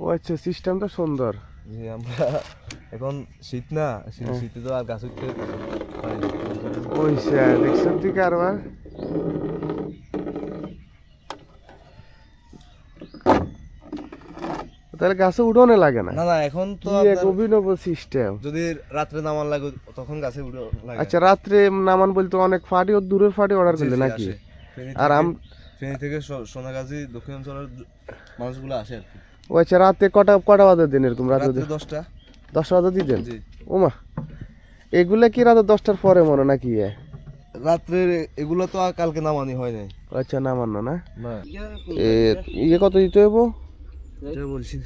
ও আচ্ছা সিস্টেমটা সুন্দর। যে আমরা এখন শীত না শীত- তো আর গাছ উঠতে ওই স্যার দেখছেন তুই কারবার তাহলে গাছে উঠোনে লাগে না? না না এখন তো এক অভিনব সিস্টেম। যদি রাত্রে নামান লাগে তখন গাছে উঠে লাগে। আচ্ছা রাত্রে নামান বলতে অনেক ফাটি ও দূরের ফাটি অর্ডার জি, করলে নাকি? আর আম- ফেনী থেকে সোনাগাজী দক্ষিণ অঞ্চলের মানুষগুলো আসে আর কি। ও আচ্ছা রাতে কটা কটা বাজে দিন এরকম রাতে রাত্রে দশটা। দশটা বাজে দিয়ে দেন জি। ওমা এগুলা কি রাতে দশটার পরে মনে নাকি? এ? রাত্রে এগুলো তো আর কালকে নামানি হয় নাই। আচ্ছা নামান্ন না? না। এ ইয়ে কত দিতে হইব? বলছি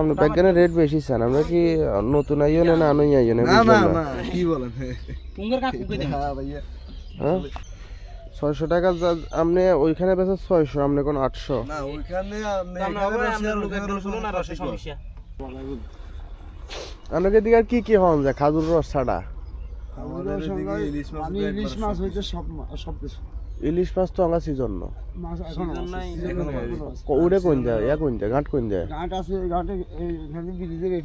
আমরা রেট বেশি চান আমরা কি নতুন আইও না না আনুই না? না কি বলেন? হ্যাঁ ভাইয়া। হ্যাঁ? ছয়শো টাকা যা- আপনি ওইখানে বেচা ছয়শো আপনি কোন আটশো? না ওইখানে আপনাকে দিকে আর কি কি হন যায় খাজুর রস ছাড়া? ইলিশ মাছ তো ইলিশ হইতে সব সব কিছু। ইলিশ মাছ তো আমার সিজন না কোন যায় ইয়া কোন যায় ঘাট কোন যায় ঘাট আছে এই ঘাটে এখানে ব্রিজের এই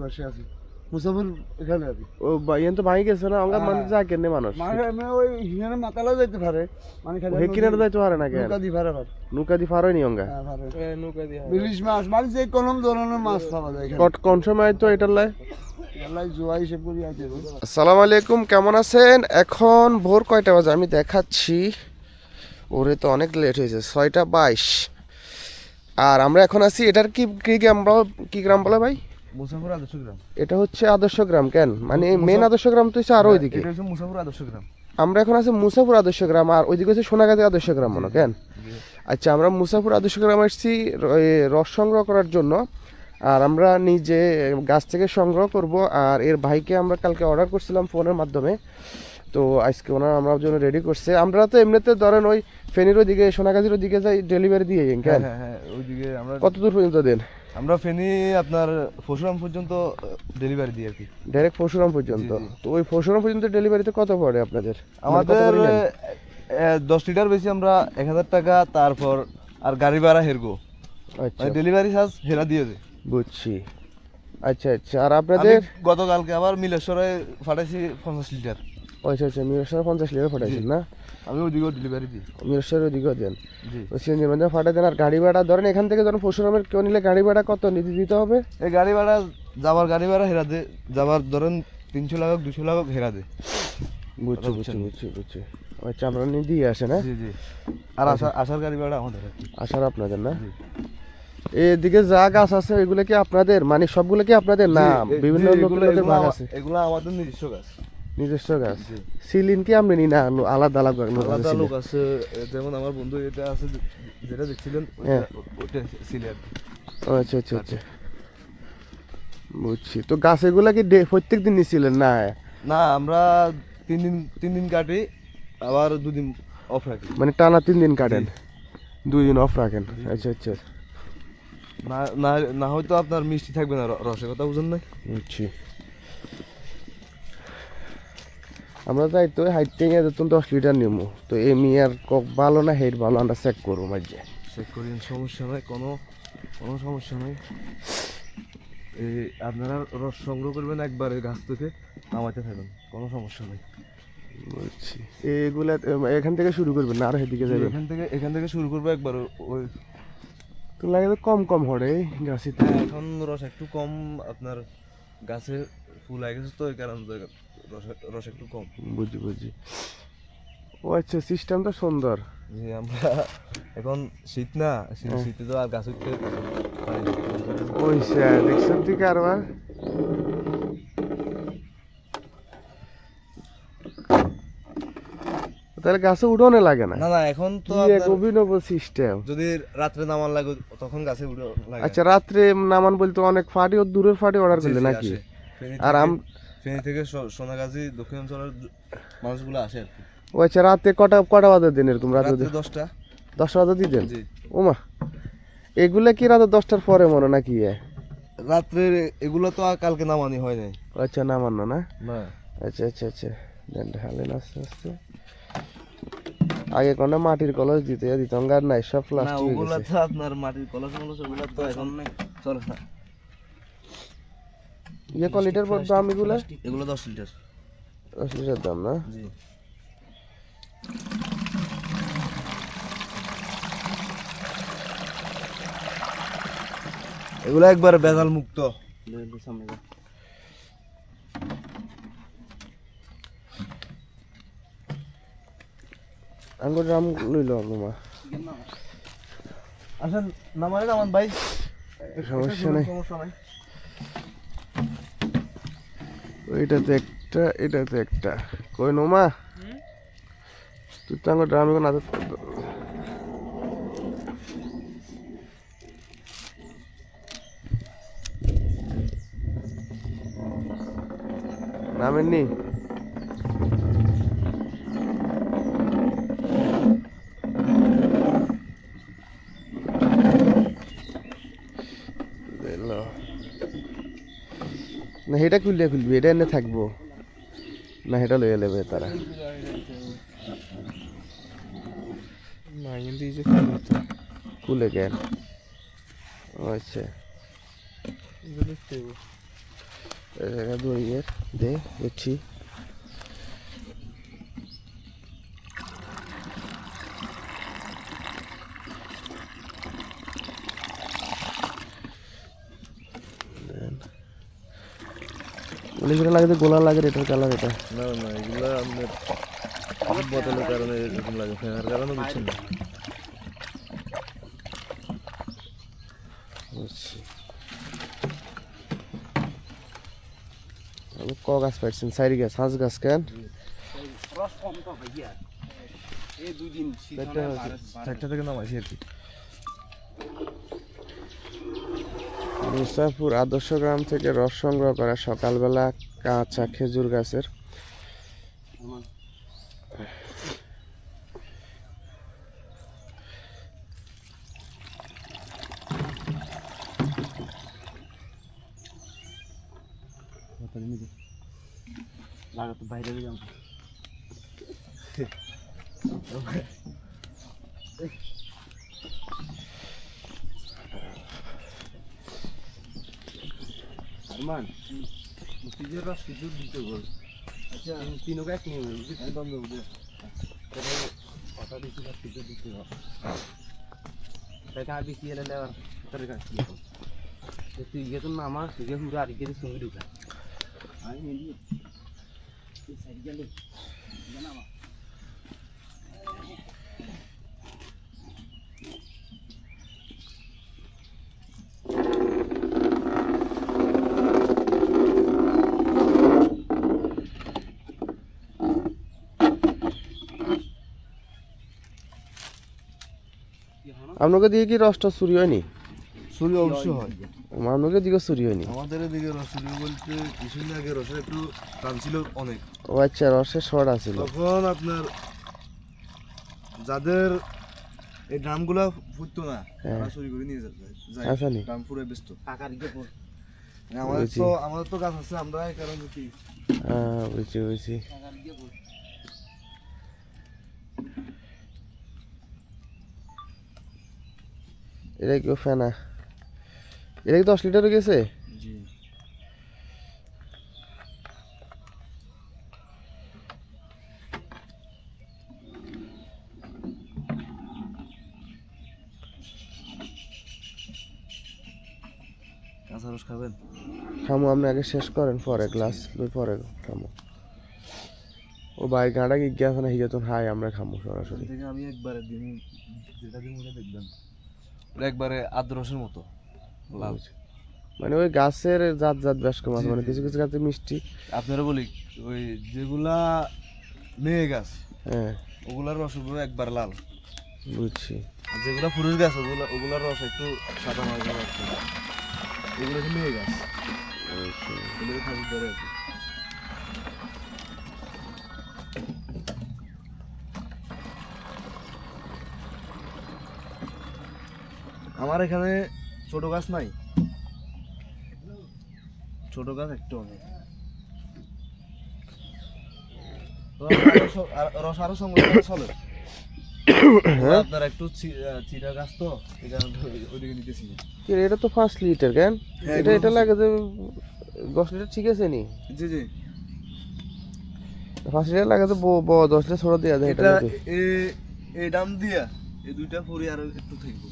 পাশে আছে। মুসাফির এখানে আছে ও বাইন তো ভাই গেছে না আমরা মানে যা কেনে মানুষ? মানে ওই হিয়ানে মাতালা যাইতে পারে। মানে খালি হে কিনারে যাইতে পারে না কেন নৌকা দি পারে পারে নৌকা দি পারোই নি অঙ্গা? হ্যাঁ, পারে। ইলিশ মাছ মানে যে কোন ধরনের মাছ পাওয়া যায় কট কোন সময় তো এটার লাই? আসসালামু আলাইকুম কেমন আছেন? এখন ভোর কয়টা বাজে? আমি দেখাচ্ছি। ওরে তো অনেক লেট হয়েছে ছয়টা বাইশ। আর আমরা এখন আছি এটার কি কি গ্রাম বলো কি গ্রাম বলে ভাই? মুসাফির আদর্শ গ্রাম। এটা হচ্ছে আদর্শ গ্রাম কেন? মানে মেন আদর্শ গ্রাম তো হচ্ছে আরও ওইদিকে। এটা হচ্ছে মুসাফির আদর্শ গ্রাম। আমরা এখন আছি মুসাফুর আদর্শ গ্রাম আর ওইদিকে হচ্ছে সোনাগাছি আদর্শ গ্রাম মনে কেন? আচ্ছা আমরা মুসাফুর আদর্শ গ্রাম আসছি রস সংগ্রহ করার জন্য আর আমরা নিজে গাছ থেকে সংগ্রহ করব আর এর ভাইকে আমরা কালকে অর্ডার করছিলাম ফোনের মাধ্যমে তো আজকে ওনার আমরা জন্য রেডি করছে। আমরা তো এমনিতে ধরেন ওই ফেনীর ওদিকে সোনাগাছির ওদিকে যাই ডেলিভারি দিয়ে হ্যাঁ কেন? হ্যাঁ হ্যাঁ কত দূর পর্যন্ত দেন? আমরা ফেনি আপনার পরশুরাম পর্যন্ত ডেলিভারি দিই আর কি। ডাইরেক্ট পরশুরাম পর্যন্ত। তো ওই পরশুরাম পর্যন্ত ডেলিভারিতে কত পড়ে আপনাদের? মানে আমাদের দশ লিটার বেশি আমরা এক হাজার টাকা তারপর আর গাড়ি ভাড়া হেরগো। আচ্ছা। মানে ডেলিভারি চার্জ হেরা দিয়ে দেয়। বুঝছি। আচ্ছা আচ্ছা। আর আপনাদের? গতকালকে আবার মিলেশ্বরে পাঠাইছি পঞ্চাশ লিটার আচ্ছা আচ্ছা মিরসর পঞ্চাশ লিটার ফাটাইছেন না? আমি ওইদিকেও ডেলিভারি দিই। মিরসর ওদিকেও দেন। জি। ওই সিএনজির মধ্যে ফাটাই দেন আর গাড়ি ভাড়া ধরেন এখান থেকে ধরেন পরশুরামের কেউ নিলে গাড়ি ভাড়া কত নিতে দিতে হবে? এই গাড়ি ভাড়া যাবার গাড়ি ভাড়া হেরা দে যাবার ধরেন তিনশো লাখ দুশো লাখ হেরা দে। বুঝছি বুঝছি বুঝছি বুঝছি। আচ্ছা আপনারা নিয়ে দিয়ে আসেন হ্যাঁ? জি জি। আর আসার আসার গাড়ি ভাড়া আমাদের। আসার আপনাদের না? এদিকে যা গাছ আছে এগুলো কি আপনাদের? মানে সবগুলো কি আপনাদের না বিভিন্ন আমা- আছে। এগুলো আমাদের নিজস্ব গাছ। নিজস্ব গাছ। সিলিন কি আপনি নি না আলাদা আলাদা লোক আছে আলাদা লোক আছে যেমন আমার বন্ধু এটা আছে যেটা দেখছিলেন ওইটা- হ্যাঁ। ও, আচ্ছা আচ্ছা আচ্ছা। বুঝছি। তো গাছ এগুলা কি প্রত্যেক দিন নিছিলেন? না। না আমরা তিন দিন তিন দিন কাটি আবার দুদিন অফ রাখি। মানে টানা তিন দিন কাটেন? দুই দিন অফ রাখেন? আচ্ছা আচ্ছা। না না না হয়তো আপনার মিষ্টি থাকবে না রসের কথা বুঝেন না বুঝছি। আমরা যাই তো হাইটিং এ যেত দশ লিটার নিমু। তো এমি আর কক ভালো না হেড ভালো আমরা চেক করব মাঝে চেক করিন সমস্যা নাই কোনো কোনো সমস্যা নাই। এই আপনারা রস সংগ্রহ করবেন একবার এই গাছ থেকে নামাইতে থাকবেন কোনো সমস্যা নেই। বুঝছি। এগুলা এখান থেকে শুরু করবেন না আর সেদিকে যাবেন? এখান থেকে এখান থেকে শুরু করব একবার ওই তো লাগে তো কম কম হরে গাছিতে হ্যাঁ, এখন রস একটু কম আপনার গাছে ফুল আগে গেছে তো এই কারণে রস একটু কম। বুঝি বুঝি ও আচ্ছা সিস্টেমটা সুন্দর। যে আমরা এখন শীত না। শীতে তো আর গাছ উঠতে ওই স্যার দেখছেন তুই কারবার তাহলে গাছে উঠোনে লাগে না? না না এখন তো এক অভিনব সিস্টেম। যদি রাত্রে নামান লাগে তখন গাছে উঠে লাগে। আচ্ছা রাত্রে নামান বলতে অনেক ফাটি ও দূরের ফাটি অর্ডার জি, করলে নাকি? আর ফেনী থেকে সোনাগাজী দক্ষিণ অঞ্চলের মানুষগুলো আসে আর কি। ও আচ্ছা রাতে কটা কটা বাজে দিন এরকম রাতে? দশটা। দশটা বাজে দিয়ে দেন ওমা এগুলা কি রাতে দশটার পরে মনে নাকি? রাত্রে এগুলো তো আর কালকে নামানি হয় নাই। আচ্ছা নামান্ন না? না। আচ্ছা আচ্ছা আচ্ছা। দেন ঢালেন আস্তে আস্তে। আগে কোনো মাটির কলস দিতে দিতাম গার নাই সব না প্লাস্টিক ওগুলো তো আপনার মাটির কলস মলস ওগুলো তো এখন চলো না। ইয়ে ক লিটার পর দাম এগুলো? এগুলো দশ লিটার দশ লিটার দাম না? জি। এগুলো একবার বেজাল মুক্ত। আঙ্গুর দাম লইল মামা আসেন নামায় নামান ভাই। সমস্যা নেই। সমস্যা নাই। ওইটাতে একটা এটাতে একটা। কই নোমা? তুই তো আমার ড্রামে কোনো আদত নামেননি দিলো। না এটা খুললে খুলবি এটা এনে থাকব। না এটা লইয়া নেবে তারা। খালি ও আচ্ছা। দড়িয়ের দে দেখছি পুলিশের লাগে তো গোলা লাগে এটার কালার এটা না না এগুলো দুধ বোতলের কারণে এরকম লাগে ফেনার কারণে বুঝছেন না। আমি ক গাছ পাইছেন চারি গাছ হাঁস গাছ কেন? চারটা থেকে নামাইছি আর কি। মুসাফুর আদর্শ গ্রাম থেকে রস সংগ্রহ করা সকালবেলা কাঁচা খেজুর গাছের। বাইরে আরমান মুক্তিজের রস কিছু দিতে বল। আচ্ছা তিনও এক নিয়ে বুঝি একদম দেবো। কথা দিচ্ছি রস কিছু দিতে হবে। কার বেশি এলে নেওয়ার তোর কাছে তুই ইয়ে তো নামা তুই পুরো আর গিয়ে সঙ্গে ঢুকা। আমি সাইড গেলে নামা আপনাকে দিয়ে কি রসটা চুরি হয়নি? চুরি অবশ্যই হয়। আপনাকে দিকে চুরি হয়নি? আমাদের এদিকে রস চুরি বলতে কিছুদিন আগে রসের একটু দাম ছিল অনেক। ও আচ্ছা রসের শর্ট আছিল। তখন আপনার যাদের এই ড্রামগুলো ফুটতো না হ্যাঁ। তারা চুরি করে নিয়ে যায় আচ্ছা নি? ড্রাম পুরো ব্যস্ত। কাকার দিকে আমাদের তো আমাদের তো গাছ আছে আমরা কারণে কি হ্যাঁ বুঝছি বুঝছি কাকার দিকে বল এটা কেউ ফেনা? এটা কি দশ লিটার গেছে? খাবেন? খামো আপনি আগে শেষ করেন পরে গ্লাস পরে খামো। ও ভাই গাঁড়া কি গিয়ে না হিগে হাই আমরা খামো সরাসরি। আমি একবারে দিন যেটা দিন দেখবেন। একবারে আদ্র রসের মতো। লাল। মানে ওই গাছের জাত জাত বেশ কম আছে মানে কিছু কিছু গাছে মিষ্টি। আপনারা বলি ওই যেগুলা মেয়ে গাছ হ্যাঁ। ওগুলার রসগুলো একবার লাল। বুঝছি। যেগুলো ফুরুষ গাছ ওগুলো ওগুলার রস একটু সাদা মাছ এগুলো মেয়ে গাছ। এগুলো খাবি ধরে আমার এখানে ছোট গাছ নাই। ছোট গাছ একটু আরও রস আরও সংগ্রহ চলে ওগুলো আপনার একটু চিরা গাছ তো এই কারণে ওই- ওইদিকে নিতেছি এটা তো পাঁচ লিটার কেন? হ্যাঁ, এটা এটা লাগে যে দশ লিটার ঠিক আছে নি? জি জি। পাঁচ লিটার লাগে তো ব- দশ লিটার ছোড়া দেওয়া যায় এটা এই দাম দিয়া এই দুইটা পরে আরও একটু থাকব।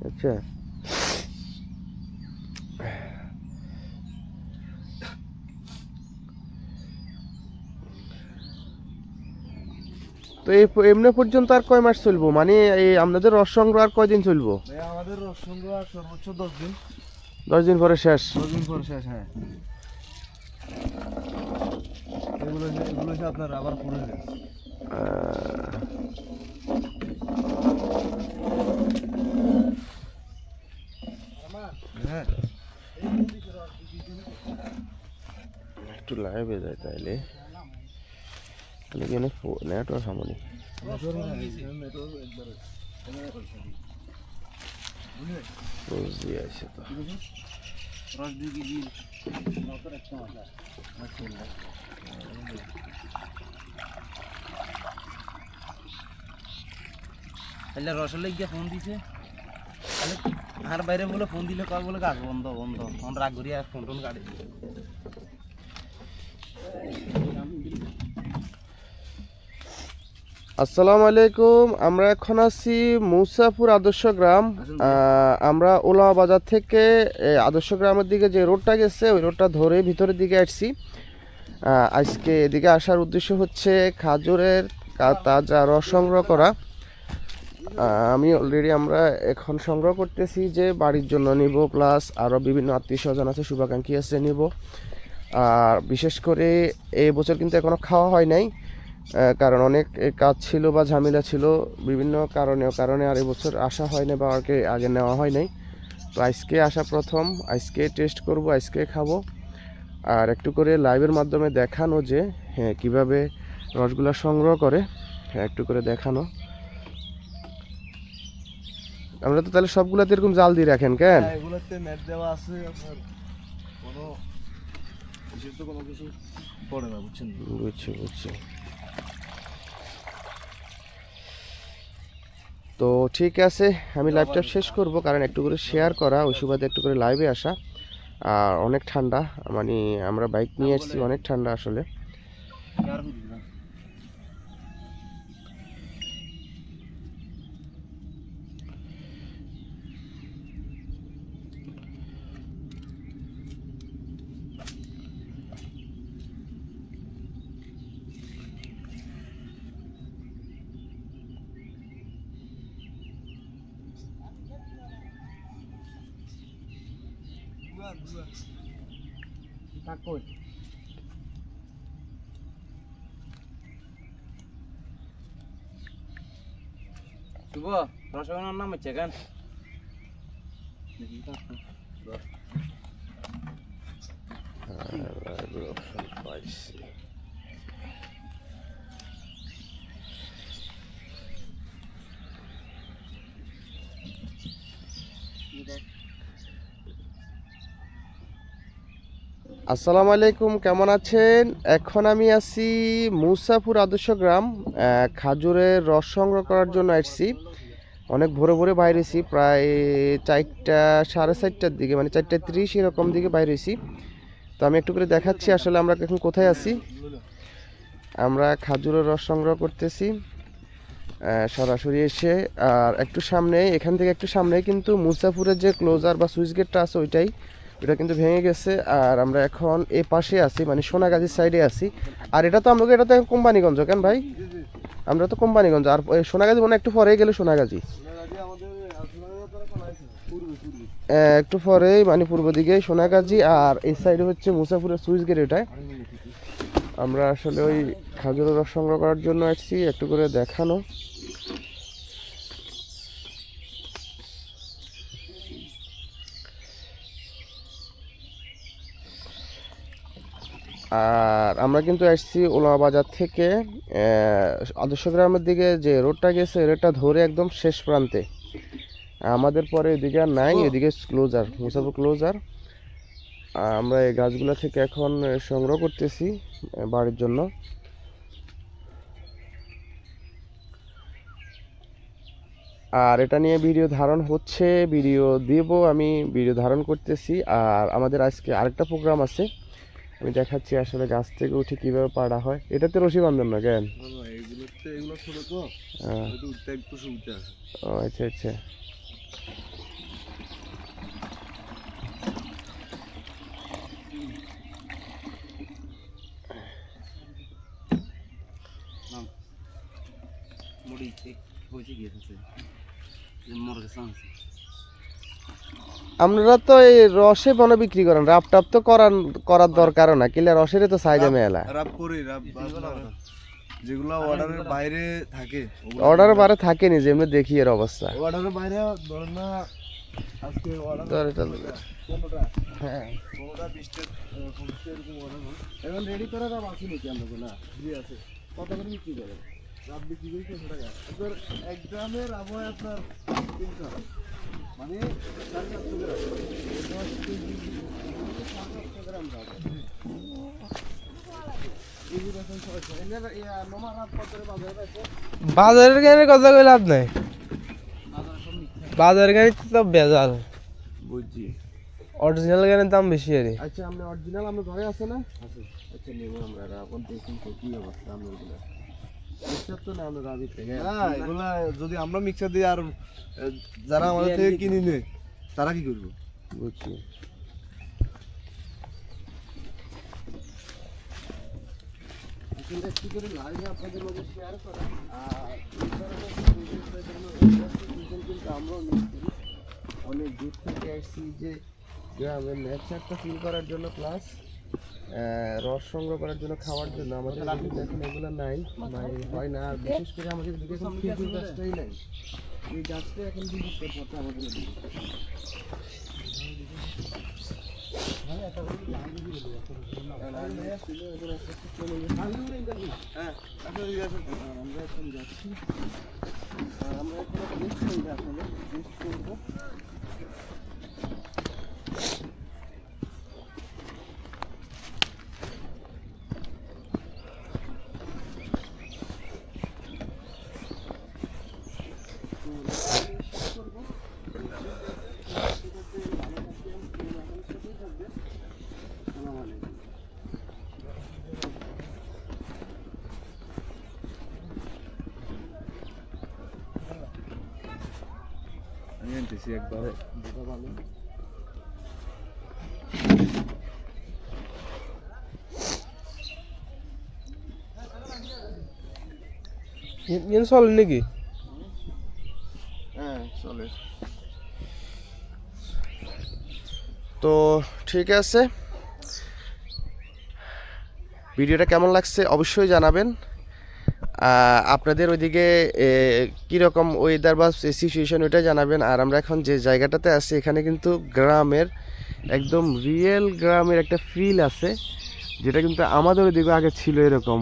আচ্ছা। তো এই এমনি পর্যন্ত আর কয় মাস চলবো? মানে এই আপনাদের রস সংগ্রহ আর কয়দিন চলবো? আমাদের রসুন আর সর্বোচ্চ দশ দিন। দশ দিন পরে শেষ? দশ দিন পর শেষ হ্যাঁ। এগুলো এগুলো আপনার আবার পুরো হ্যাঁ একটু লাইভে যায় তাইলে। তাহলে কেন নেটওয়ার্ক সামনে বুঝতে আছে তো। রসলে গিয়ে ফোন দিছে। আর বাইরে বলে ফোন দিলে কয় বলে গাছ বন্ধ বন্ধ। ফোন রাগ করিয়া ফোন টোন কাটে। আসসালামু আলাইকুম আমরা এখন আছি মুসাফুর আদর্শ গ্রাম। আহ, আমরা ওলা বাজার থেকে আদর্শ গ্রামের দিকে যে রোডটা গেছে ওই রোডটা ধরে ভিতরের দিকে আসছি। আজকে এদিকে আসার উদ্দেশ্য হচ্ছে খাজুরের তাজা রস সংগ্রহ করা। আমি অলরেডি আমরা এখন সংগ্রহ করতেছি যে বাড়ির জন্য নিব প্লাস আরও বিভিন্ন আত্মীয় স্বজন আছে, শুভাকাঙ্ক্ষী আছে নিব। আর বিশেষ করে এই বছর কিন্তু এখনও খাওয়া হয় নাই কারণ অনেক কাজ ছিল বা ঝামেলা ছিল, বিভিন্ন কারণে কারণে আর এবছর আসা হয় না বা আগে আগে নেওয়া হয় নাই। তো আজকে আসা প্রথম, আজকে টেস্ট করব, আজকে খাব। আর একটু করে লাইভের মাধ্যমে দেখানো যে হ্যাঁ কীভাবে রসগুলা সংগ্রহ করে হ্যাঁ একটু করে দেখানো। আমরা তো তাহলে সবগুলাতে এরকম জাল দিয়ে রাখেন কেন? হ্যাঁ, এগুলোতে নেট দেওয়া আছে আপনার কোনো বিশেষ তো কোনো কিছু পড়ে না বুঝছেন? বুঝছি বুঝছি। তো ঠিক আছে আমি লাইভটা শেষ করব কারণ একটু করে শেয়ার করা ওই সুবাদে একটু করে লাইভে আসা। আর অনেক ঠান্ডা মানে আমরা বাইক নিয়ে এসেছি অনেক ঠান্ডা আসলে। আর বুঝি না কই শুভ রসগোল্লার নাম হচ্ছে কেন আসসালামু আলাইকুম, কেমন আছেন? এখন আমি আছি মুসাপুর আদর্শ গ্রাম খাজুরের রস সংগ্রহ করার জন্য আসছি। অনেক ভোরে ভোরে বাইরেছি প্রায় চারটা, সাড়ে চারটার দিকে মানে চারটা ত্রিশ এরকম দিকে বাইরেছি তো আমি একটু করে দেখাচ্ছি আসলে আমরা এখন কোথায় আছি। আমরা খাজুরের রস সংগ্রহ করতেছি সরাসরি এসে, আর একটু সামনে এখান থেকে একটু সামনে কিন্তু মুসাফুরের যে ক্লোজার বা সুইচ গেটটা আছে ওইটাই। ওটা কিন্তু ভেঙে গেছে, আর আমরা এখন এ পাশে আছি মানে সোনাগাজীর সাইডে আছি। আর এটা তো আমাকে, এটা তো কোম্পানিগঞ্জ, কেন ভাই? আমরা তো কোম্পানিগঞ্জ, আর সোনাগাজী মনে একটু পরেই গেলে সোনাগাজী। একটু পরেই মানে পূর্ব দিকে সোনাগাজী, আর এই সাইডে হচ্ছে মুসাফুরের সুইচ গেট এটাই আমরা আসলে ওই খাজুরের রস সংগ্রহ করার জন্য আসছি, একটু করে দেখানো। আর আমরা কিন্তু আসছি ওলামা বাজার থেকে আদর্শ গ্রামের দিকে যে রোডটা গেছে রোডটা ধরে একদম শেষ প্রান্তে। আমাদের পরে এদিকে আর নাই এদিকে ক্লোজার মুসাফর ক্লোজার আমরা এই গাছগুলো থেকে এখন সংগ্রহ করতেছি বাড়ির জন্য। আর এটা নিয়ে ভিডিও ধারণ হচ্ছে ভিডিও দেব আমি ভিডিও ধারণ করতেছি। আর আমাদের আজকে আরেকটা প্রোগ্রাম আছে। আমি দেখাচ্ছি আসলে গাছ থেকে উঠে কীভাবে পাড়া হয়। এটাতে রশি বান্ধব না কেন? তো। ও আচ্ছা আচ্ছা। হয়েছে গিয়েছে মরে গেছে আপনারা তো এই রসে বনে বিক্রি করেন রাপ টাপ তো করার করার দরকার না কিলে রসের তো চাহিদা মেলা। রাব করি আপনার যেগুলো অর্ডারের বাইরে থাকে অর্ডার বারে থাকেনি যে এমনি দেখি এর অবস্থা। অর্ডারের বাইরে ধরেন না আজকে অর্ডার হ্যাঁ। পনেরোটা বিশটা পঁচিশটা এরকম অর্ডার হয় এখন রেডি করে রাব আছে নাকি আমরা জি আছে। কত করে বিক্রি করেন বিক্রি করি তিনশো টাকা? এক গ্রামের আপনার তিনশো। মানে বাজারের গাড়ির কথা কই লাভ নাই। বাজারের গাড়ি তো বেজাল। বুঝছি। অরিজিনাল গাড়ির দাম বেশি আরে আচ্ছা আমরা অরিজিনাল আমরা ঘরে আছে না? আছে। আচ্ছা নেব আমরা এখন দেখুন কি অবস্থা আমরা যদি আমরা মিক্সার দিই আর যারা আমাদের থেকে কিনে নেয় তারা কি করবে? বুঝছি। কি করে লাইভ আপনাদের মধ্যে শেয়ার করা? আর কিন্তু আমরাও অনেক দূর থেকে আসছি যে গ্রামের নেচারটা ফিল করার জন্য প্লাস রস সংগ্রহ করার জন্য, খাওয়ার জন্য আমাদের এখন এগুলো নাই হয় না। আর বিশেষ করে আমাদের এখন খেজুর গাছটাই এই গাছটা এখন বিলুপ্ত পথে আমাদের আমরা এখন যাচ্ছি আমরা এখন করব একবারে। ইন চলে নাকি? হ্যাঁ চলে। তো ঠিক আছে। ভিডিওটা কেমন লাগছে অবশ্যই জানাবেন। আপনাদের ওইদিকে কীরকম ওয়েদার বা সিচুয়েশন ওইটা জানাবেন। আর আমরা এখন যে জায়গাটাতে আছি, এখানে কিন্তু গ্রামের একদম রিয়েল গ্রামের একটা ফিল আছে, যেটা কিন্তু আমাদের ওইদিকে আগে ছিল এরকম।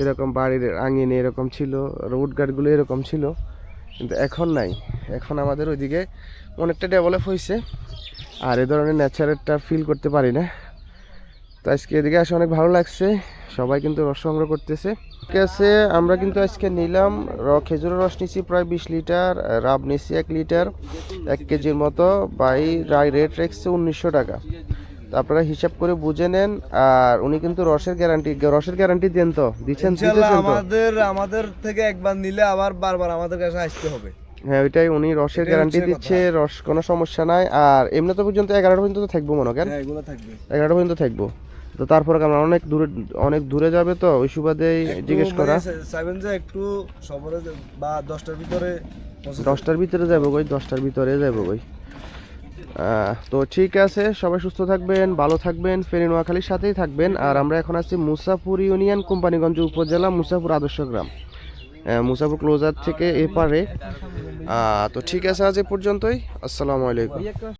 এরকম বাড়ির আঙিনে এরকম ছিল রোড গার্ডগুলো এরকম ছিল, কিন্তু এখন নাই। এখন আমাদের ওইদিকে অনেকটা ডেভেলপ হয়েছে আর এ ধরনের ন্যাচারেরটা ফিল করতে পারি না। তো আজকে এদিকে আসে অনেক ভালো লাগছে। সবাই কিন্তু রস সংগ্রহ করতেছে। ঠিক আছে আমরা কিন্তু আজকে নিলাম র খেজুরের রস নিছি প্রায় বিশ লিটার রাব নিছি এক লিটার এক কেজির মতো বাই রেট রেখছে উনিশশো টাকা। তো আপনারা হিসাব করে বুঝে নেন আর উনি কিন্তু রসের গ্যারান্টি রসের গ্যারান্টি দেন তো? দিচ্ছেন আমাদের আমাদের থেকে একবার নিলে আবার বারবার আমাদের কাছে আসতে হবে। হ্যাঁ ওইটাই উনি রসের গ্যারান্টি দিচ্ছে রস কোনো সমস্যা নাই। আর এমনি তো পর্যন্ত এগারোটা পর্যন্ত তো থাকব মনে করেন? হ্যাঁ এগারোটা পর্যন্ত থাকব। তো তারপরে আমরা অনেক দূরে অনেক দূরে যাবে তো? ওই সুবাদেই জিজ্ঞেস মানে করা। চাইবেন যে একটু সবরে বা দশটার ভিতরে দশটার ভিতরে যাব কই দশটার ভিতরে যাব কই তো ঠিক আছে সবাই সুস্থ থাকবেন ভালো থাকবেন ফেনী নোয়াখালীর সাথেই থাকবেন। আর আমরা এখন আছি মুসাফুর ইউনিয়ন কোম্পানিগঞ্জ উপজেলা মুসাফুর আদর্শ গ্রাম। মুসাফুর ক্লোজার থেকে এপারে। তো ঠিক আছে আজ এ পর্যন্তই। আসসালামু আলাইকুম।